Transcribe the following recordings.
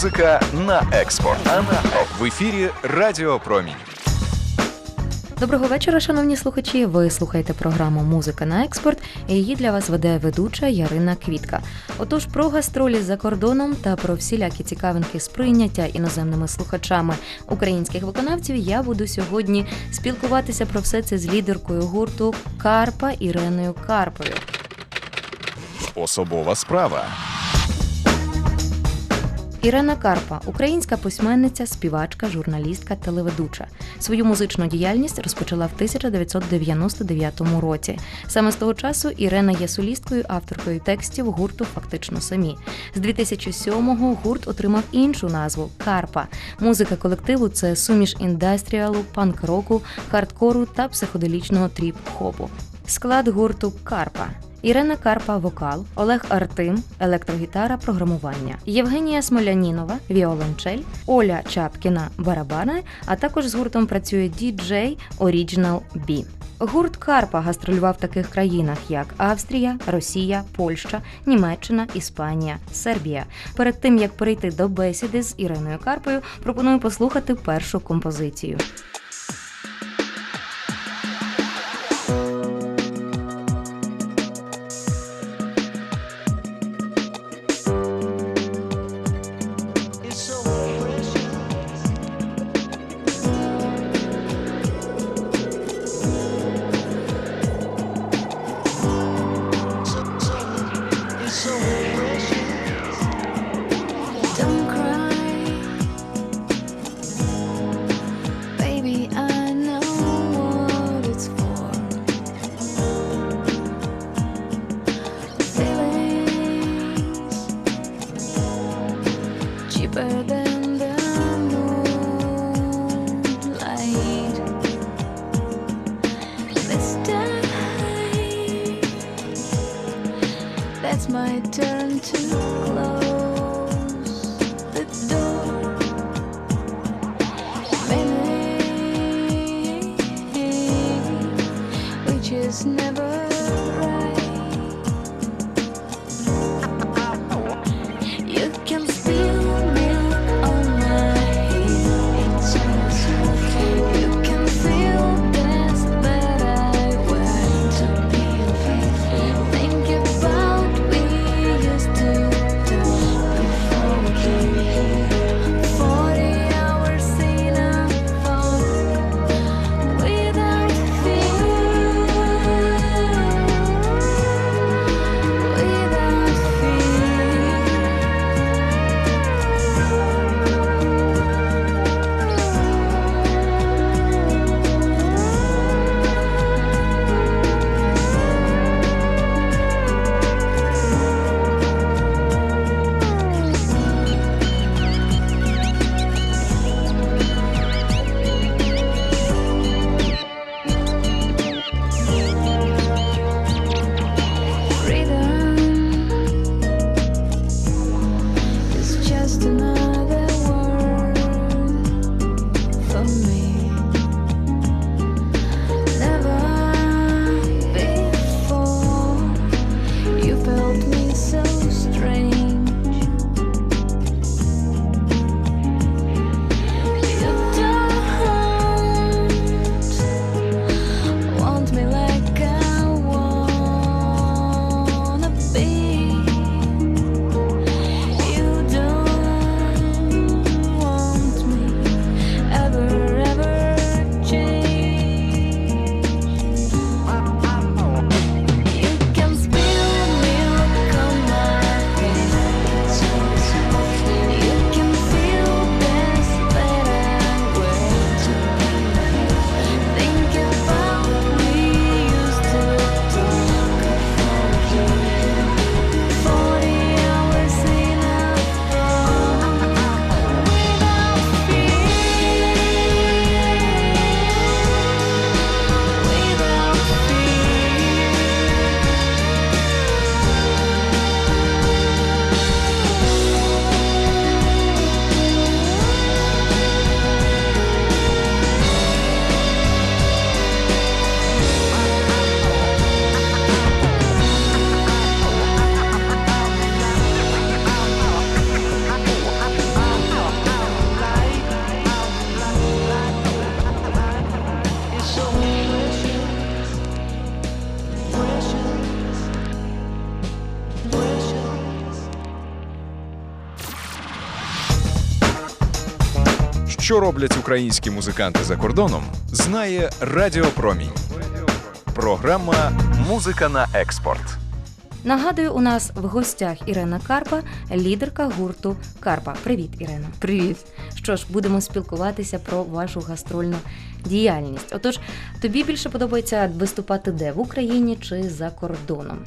Музика на експорт. А в ефірі Радіо Промінь. Доброго вечора, шановні слухачі. Ви слухаєте програму Музика на експорт. і Її для вас веде ведуча Ярина Квітка. Отож, про гастролі за кордоном та про всілякі цікавинки сприйняття іноземними слухачами українських виконавців я буду сьогодні спілкуватися про все це з лідеркою гурту Карпа Іреною Карпою. Особова справа. Ірена Карпа, українська письменниця, співачка, журналістка, телеведуча. Свою музичну діяльність розпочала в 1999 році. Саме з того часу Ірена є солісткою, авторкою текстів гурту Фактично самі. З 2007-го гурт отримав іншу назву Карпа. Музика колективу це суміш індастріалу, панк-року, хардкору та психоделічного тріп-хопу. Склад гурту Карпа. Ірина Карпа вокал, Олег Артим, електрогітара, програмування, Євгенія Смолянінова, віолончель, Оля Чапкіна, барабани, а також з гуртом працює діджей Original B. Гурт Карпа гастролював в таких країнах, як Австрія, Росія, Польща, Німеччина, Іспанія, Сербія. Перед тим як перейти до бесіди з Іриною Карпою, пропоную послухати першу композицію. than the moonlight. That's my turn. Що роблять українські музиканти за кордоном, знає Радіо Промінь. Програма Музика на експорт. Нагадую, у нас в гостях Ірена Карпа, лідерка гурту Карпа. Привіт, Ірена. Привіт. Що ж, будемо спілкуватися про вашу гастрольну діяльність. Отож, тобі більше подобається виступати де в Україні чи за кордоном?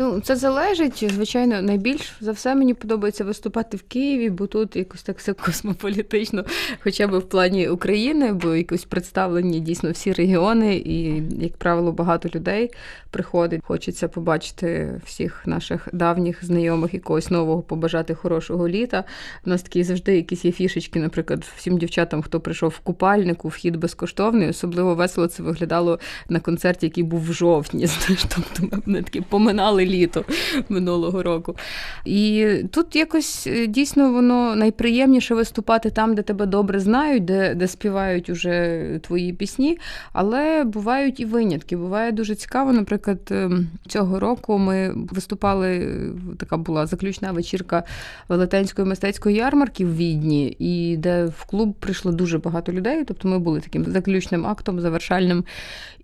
Ну, це залежить. Звичайно, найбільш за все мені подобається виступати в Києві, бо тут якось так все космополітично, хоча б в плані України, бо якось представлені дійсно всі регіони, і, як правило, багато людей приходить. Хочеться побачити всіх наших давніх знайомих і когось нового, побажати хорошого літа. У нас такі завжди якісь є фішечки, наприклад, всім дівчатам, хто прийшов в купальнику, вхід безкоштовний. Особливо весело це виглядало на концерті, який був в жовтні. Знаєш, тобто мене такі поминали літо минулого року. І тут якось е, дійсно воно найприємніше виступати там, де тебе добре знають, де, де співають уже твої пісні. Але бувають і винятки. Буває дуже цікаво. Наприклад, ем, цього року ми виступали. е, Така була заключна вечірка велетенської мистецької ярмарки в Відні, і де в клуб прийшло дуже багато людей. Тобто ми були таким заключним актом, завершальним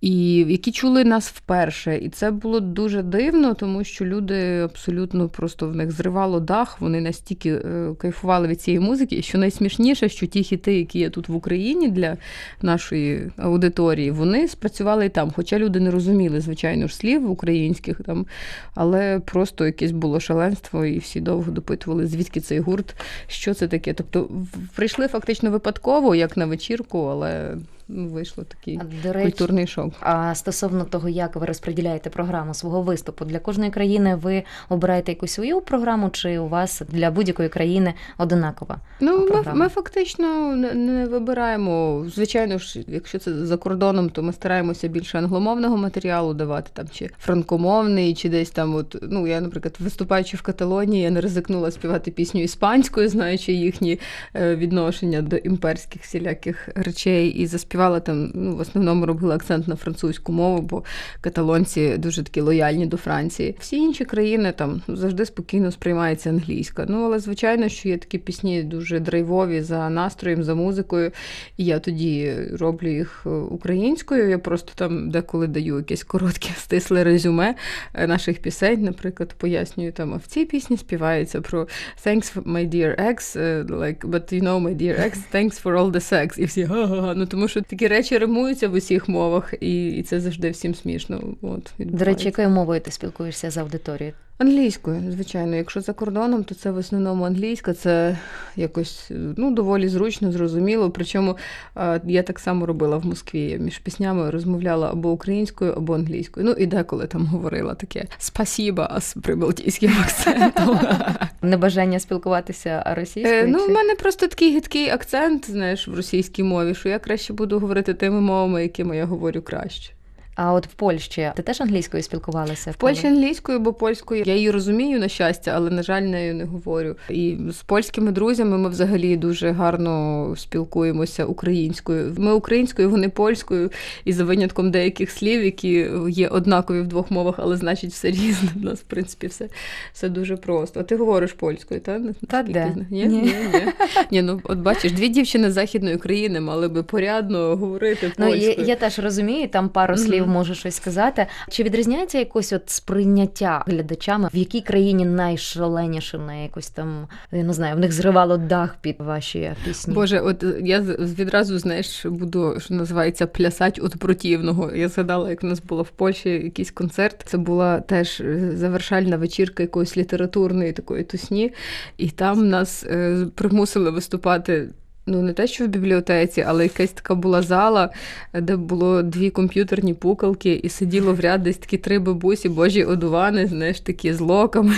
і які чули нас вперше. І це було дуже дивно, тому що люди абсолютно просто в них зривало дах. Вони настільки е, кайфували від цієї музики. Що найсмішніше, що ті хіти, які є тут в Україні для нашої аудиторії, вони спрацювали і там. Хоча люди не розуміли, звичайно ж, слів українських там, але просто якесь було шаленство, і всі довго допитували, звідки цей гурт, що це таке. Тобто прийшли фактично випадково, як на вечірку, але вийшло такий До речі, культурний шок. а стосовно того, як ви розподіляєте програму свого виступу для кожної країни, ви обираєте якусь свою програму, чи у вас для будь-якої країни одинакова? Ну, ми, програма? ми фактично не, не вибираємо. Звичайно ж, якщо це за кордоном, то ми стараємося більше англомовного матеріалу давати там чи франкомовний, чи десь там. От ну я, наприклад, виступаючи в Каталонії, я не ризикнула співати пісню іспанською, знаючи їхні е, відношення до імперських всіляких речей, і заспівала там. Ну, в основному робила акцент на французьку мову, бо каталонці дуже такі лояльні до Франції. Всі інші країни там завжди спокійно сприймається англійська. Ну але звичайно, що є такі пісні дуже драйвові за настроєм, за музикою. І я тоді роблю їх е, українською. Я просто там деколи даю якесь коротке стисле резюме е, наших пісень. Наприклад, пояснюю там, а в цій пісні співається про Thanks my dear ex, е, like, but you know, my dear ex, thanks for all the sex. І всі га-га-га. Ну тому що такі речі римуються в усіх мовах, і, і це завжди всім смішно. От, До речі, якою мовою ти спілкуєшся з аудиторією? Англійською, звичайно. Якщо за кордоном, то це в основному англійська. Це якось ну доволі зручно, зрозуміло. Причому е, я так само робила в Москві. Я між піснями розмовляла або українською, або англійською. Ну і деколи там говорила таке спасіба з прибалтійським акцентом. Небажання спілкуватися російською? Е, Ну, в мене просто такий гидкий акцент, знаєш, в російській мові, що я краще буду говорити тими мовами, якими я говорю краще. А от в Польщі ти теж англійською спілкувалася? В Польщі англійською, бо польською я її розумію на щастя, але на жаль, нею не говорю. І з польськими друзями ми взагалі дуже гарно спілкуємося українською. Ми українською, вони польською, і за винятком деяких слів, які є однакові в двох мовах, але значить все різне. У нас в принципі все, все дуже просто. А ти говориш польською, та Та де? Ні, Ні. ні, ні. Ні, ну от бачиш, дві дівчини з західної країни мали би порядно говорити Ну, польською. я, я теж розумію, там пару Мгм. Слів можу щось сказати. Чи відрізняється якось от сприйняття глядачами, в якій країні найшаленіше на якось там, я не знаю, в них зривало дах під ваші пісні? Боже, от е, я відразу, знаєш, буду, що називається, плясать от противного. Я згадала, як у нас було в Польщі якийсь концерт. Це була теж е, завершальна вечірка якоїсь літературної такої тусні, і там нас е, примусили виступати. Ну, не те, що в бібліотеці, але якась така була зала, де було дві комп'ютерні пукалки, і сиділо в ряд десь такі три бабусі, божі одувани, знаєш, такі з локами.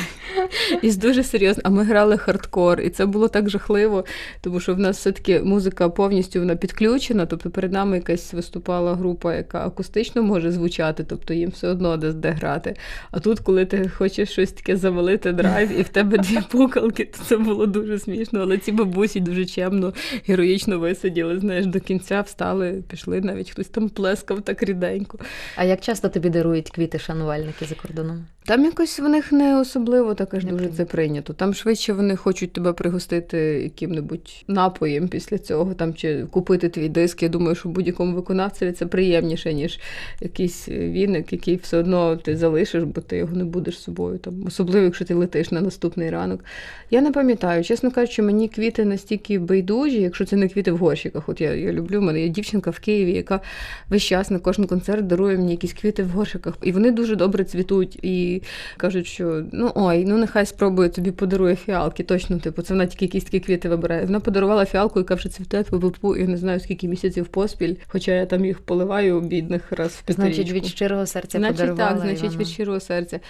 І з дуже серйозно. А ми грали хардкор, і це було так жахливо, тому що в нас все-таки музика повністю вона підключена. Тобто перед нами якась виступала група, яка акустично може звучати, тобто їм все одно десь де грати. А тут, коли ти хочеш щось таке завалити драйв, і в тебе дві пукалки, то це було дуже смішно. Але ці бабусі дуже чемно героїчно висиділи, знаєш, до кінця встали, пішли, навіть хтось там плескав так ріденько. А як часто тобі дарують квіти шанувальники за кордоном? Там якось в них не особливо так аж Не дуже прийнято. це прийнято. Там швидше вони хочуть тебе пригостити яким-небудь напоєм після цього, там чи купити твій диск. Я думаю, що будь-якому виконавцеві це приємніше, ніж якийсь віник, який все одно ти залишиш, бо ти його не будеш з собою. Там особливо, якщо ти летиш на наступний ранок. Я не пам'ятаю, чесно кажучи, мені квіти настільки байдужі, якщо це не квіти в горщиках. От я, я люблю, в мене є дівчинка в Києві, яка весь час на кожен концерт дарує мені якісь квіти в горщиках. І вони дуже добре цвітуть. І кажуть, що ну ой, ну нехай спробує тобі подарує фіалки. Точно, типу, це вона тільки якісь такі квіти вибирає. Вона подарувала фіалку, яка вже цвіте випу, я не знаю скільки місяців поспіль, хоча я там їх поливаю бідних раз в Значить, від щирого серця Значить, подарувала. так, значить, від щирого серця.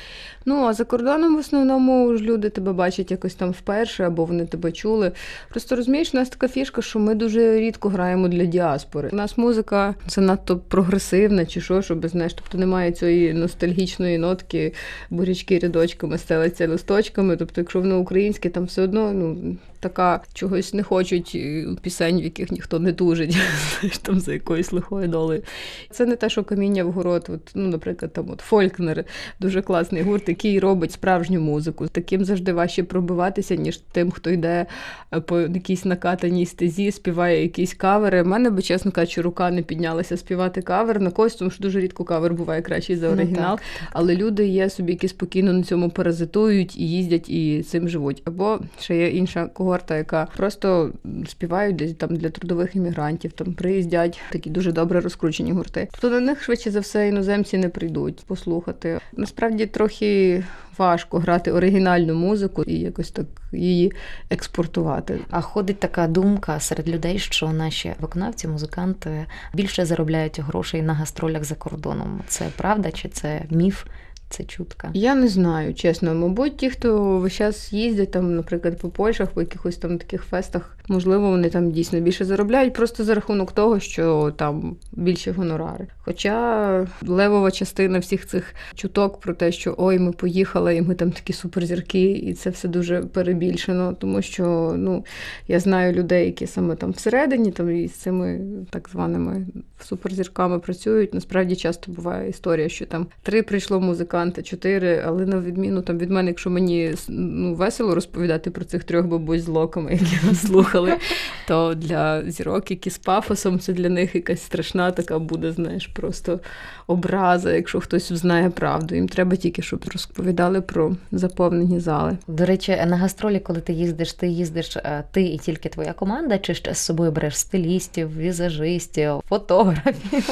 Ну, а за кордоном в основному ж люди тебе бачать якось там вперше, або вони тебе чули. Просто розумієш, у нас така фішка, що ми дуже рідко граємо для діаспори. У нас музика це надто прогресивна, чи що, щоб знаєш, тобто немає цієї ностальгічної нотки, бурячки рядочками стелиться листочками. Тобто, якщо воно українське, там все одно ну, така чогось не хочуть е, пісень, в яких ніхто не тужить, там за якоюсь лихою долею. Це не те, що каміння в город. От, ну, наприклад, там от Фолькнер, дуже класний гурт, який робить справжню музику. Таким завжди важче пробиватися, ніж тим, хто йде е, по якійсь накатаній стезі, співає якісь кавери. У мене би, чесно кажучи, рука не піднялася співати кавер на когось, тому що дуже рідко кавер буває кращий за Ну, оригінал. так, Але люди є собі, які спокійно на цьому паразитують і їздять і цим живуть. Або ще є інша когорта, яка просто співають десь там для трудових іммігрантів, там приїздять такі дуже добре розкручені гурти. Тобто на них швидше за все іноземці не прийдуть послухати. Насправді трохи важко грати оригінальну музику і якось так її експортувати. А ходить така думка серед людей, що наші виконавці, музиканти більше заробляють грошей на гастролях за кордоном. Це правда чи це міф? Це чутка. Я не знаю, чесно. Мабуть, ті, хто весь час їздять, там, наприклад, по Польщах, по якихось там таких фестах, можливо, вони там дійсно більше заробляють, просто за рахунок того, що там більші гонорари. Хоча левова частина всіх цих чуток про те, що ой, ми поїхали, і ми там такі суперзірки, і це все дуже перебільшено, тому що ну я знаю людей, які саме там всередині, там і з цими так званими суперзірками працюють. Насправді часто буває історія, що там три прийшло музиканти, чотири, але на відміну там від мене, якщо мені ну весело розповідати про цих трьох бабусь з локами, які нас слухали, то для зірок, які з пафосом, це для них якась страшна така буде, знаєш, просто образа, якщо хтось знає правду. Їм треба тільки, щоб розповідали про заповнені зали. До речі, на гастролі, коли ти їздиш, ти їздиш е, ти і тільки твоя команда, чи ще з собою береш стилістів, візажистів, фотографів?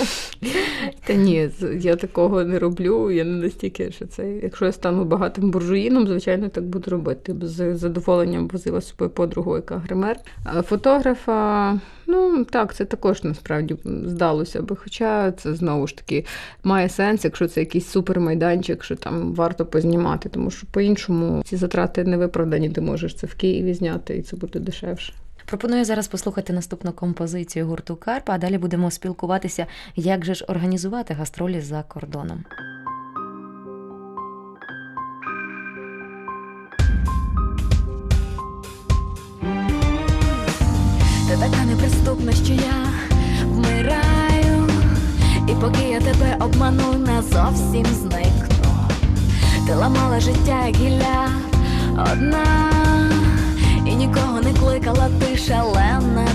Та ні, я такого не роблю. Я не настільки, що це. Якщо я стану багатим буржуїном, звичайно, так буду робити. З задоволенням возила собою подругу, яка гример. А фотографа, ну так, це також насправді здалося би. Хоча це знову ж таки має сенс, якщо це якийсь супермайданчик, що там варто познімати, тому що по-іншому ці затрати не виправдані, ти можеш це в Києві зняти, і це буде дешевше. Пропоную зараз послухати наступну композицію гурту Карпа, а далі будемо спілкуватися, як же ж організувати гастролі за кордоном. Неприступна, що я вмираю, і поки я тебе обману, назовсім зникну. Ти ламала життя, гілля одна, і нікого не кликала, ти шалена,